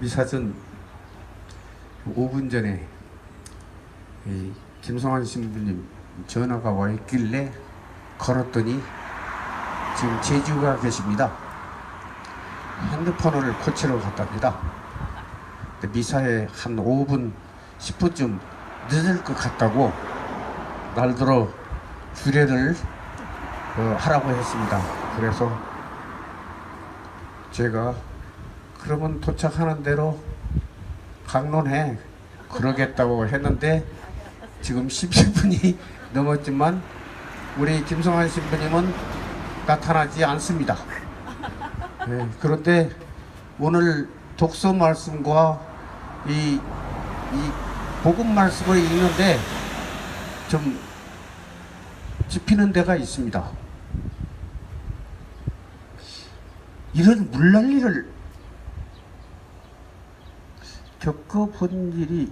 미사전 5분 전에 이 김성환 신부님 전화가 와 있길래 걸었더니 지금 제주가 계십니다. 핸드폰을 고치러 갔답니다. 미사에 한 5분, 10분쯤 늦을 것 같다고 날들어 주례를 어, 하라고 했습니다. 그래서 제가 그러면 도착하는 대로 강론해 그러겠다고 했는데 지금 10분이 넘었지만 우리 김성환 신부님은 나타나지 않습니다. 네, 그런데 오늘 독서 말씀과 이, 이 복음 말씀을 읽는데 좀 짚히는 데가 있습니다. 이런 물난리를 겪어본 일이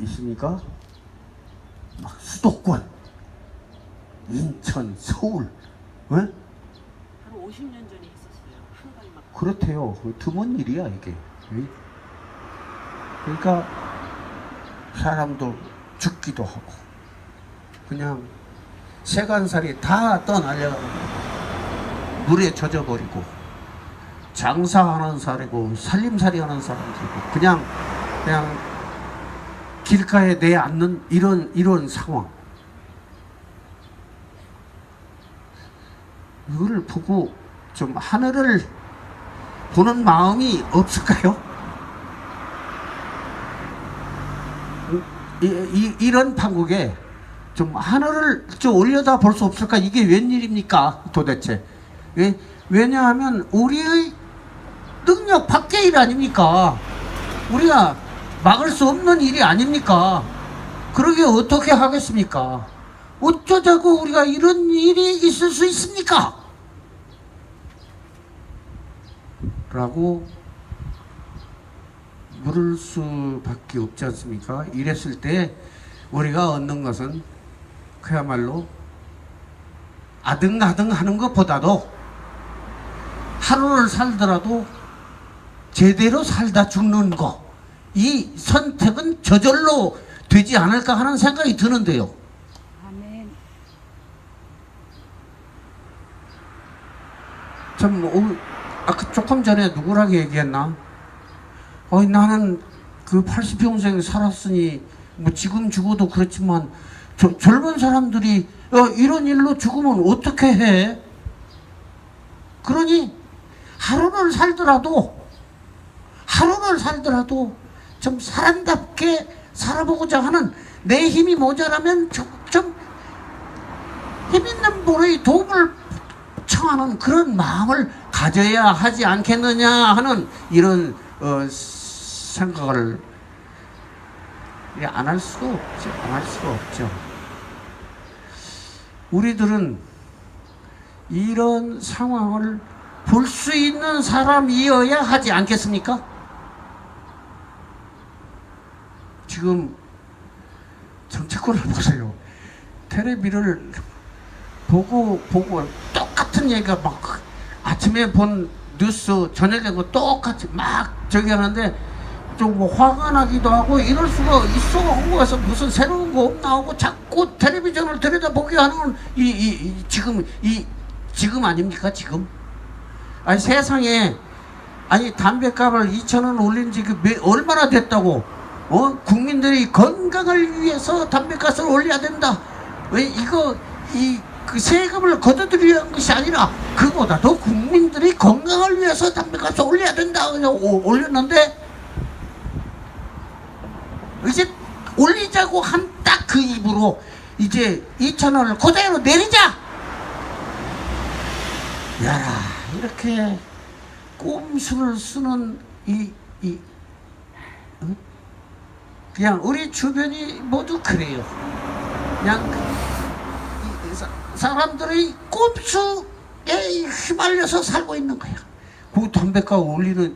있습니까? 막 수도권, 인천, 서울, 어? 한 50년 전에 있었어요. 한강이 막 그렇대요. 그 드문 일이야 이게. 응? 그러니까 사람도 죽기도 하고 그냥 세간살이 다 떠날려 물에 젖어버리고 장사하는 사람이고 살림살이 하는 사람들이고 그냥 그냥 길가에 내앉는 이런 이런 상황. 이거를 보고 좀 하늘을 보는 마음이 없을까요? 이, 이, 이런 판국에 좀 하늘을 좀 올려다 볼 수 없을까? 이게 웬일입니까? 도대체. 예? 왜냐하면 우리의 일 아닙니까? 우리가 막을 수 없는 일이 아닙니까? 그러게 어떻게 하겠습니까? 어쩌자고 우리가 이런 일이 있을 수 있습니까? 라고 물을 수밖에 없지 않습니까? 이랬을 때 우리가 얻는 것은 그야말로 아등아등 하는 것보다도 하루를 살더라도 제대로 살다 죽는 거. 이 선택은 저절로 되지 않을까 하는 생각이 드는데요. 아멘. 참, 오, 아까 조금 전에 누구라고 얘기했나? 어, 나는 그 80평생 살았으니, 뭐 지금 죽어도 그렇지만, 저, 젊은 사람들이 어, 이런 일로 죽으면 어떻게 해? 그러니, 하루를 살더라도, 하루를 살더라도, 좀 사람답게 살아보고자 하는 내 힘이 모자라면 좀, 좀 힘있는 분의 도움을 청하는 그런 마음을 가져야 하지 않겠느냐 하는 이런 어, 생각을 안 할 수가 없죠. 안 할 수가 없죠. 우리들은 이런 상황을 볼 수 있는 사람이어야 하지 않겠습니까? 지금 정치권을 보세요. 테레비를 보고 보고 똑같은 얘기가 막 아침에 본 뉴스 저녁에 그 똑같이 막 저기 하는데 좀 뭐 화가 나기도 하고 이럴 수가 있어. 한국에서 무슨 새로운 거 나오고 자꾸 텔레비전을 들여다보게 하는 이, 이, 이 지금 이 지금 아닙니까 지금? 아니 세상에 아니 담배값을 2천 원 올린 지 그 얼마나 됐다고 어? 국민들이 건강을 위해서 담배값을 올려야 된다. 왜 이거 이 그 세금을 걷어들이는 것이 아니라 그보다도 국민들이 건강을 위해서 담배값을 올려야 된다 그래서 오- 올렸는데 이제 올리자고 한 딱 그 입으로 이제 2천 원을 그대로 내리자! 야라 이렇게 꼼수를 쓰는 이, 이 응? 그냥 우리 주변이 모두 그래요 그냥 사람들의 꼼수에 휘말려서 살고 있는 거야. 그 담배값 올리는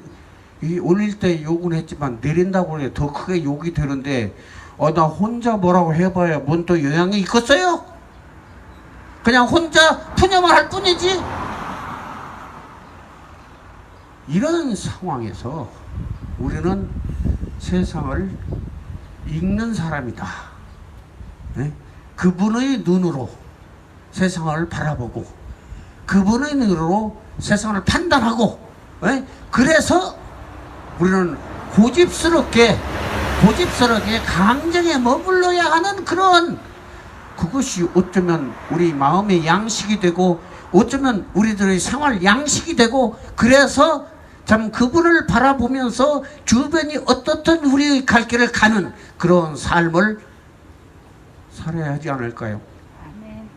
이 올릴 때 욕은 했지만 내린다고 그래 더 크게 욕이 되는데 어 나 혼자 뭐라고 해봐야 뭔 또 영향이 있겠어요? 그냥 혼자 푸념을 할 뿐이지. 이런 상황에서 우리는 세상을 읽는 사람이다. 예? 그분의 눈으로 세상을 바라보고 그분의 눈으로 세상을 판단하고 예? 그래서 우리는 고집스럽게 고집스럽게 강정에 머물러야 하는 그런 그것이 어쩌면 우리 마음의 양식이 되고 어쩌면 우리들의 생활 양식이 되고 그래서 참 그분을 바라보면서 주변이 어떻든 우리의 갈 길을 가는 그런 삶을 살아야 하지 않을까요? 아멘.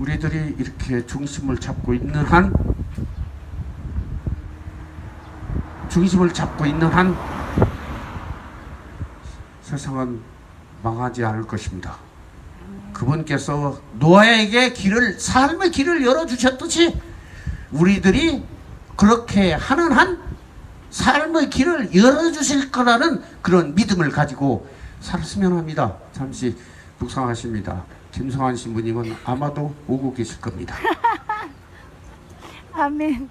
우리들이 이렇게 중심을 잡고 있는 한 중심을 잡고 있는 한 세상은 망하지 않을 것입니다. 그분께서 노아에게 길을 삶의 길을 열어 주셨듯이 우리들이 그렇게 하는 한 삶의 길을 열어 주실 거라는 그런 믿음을 가지고 살았으면 합니다. 잠시 묵상하십니다. 김성환 신부님은 아마도 오고 계실 겁니다. 아멘.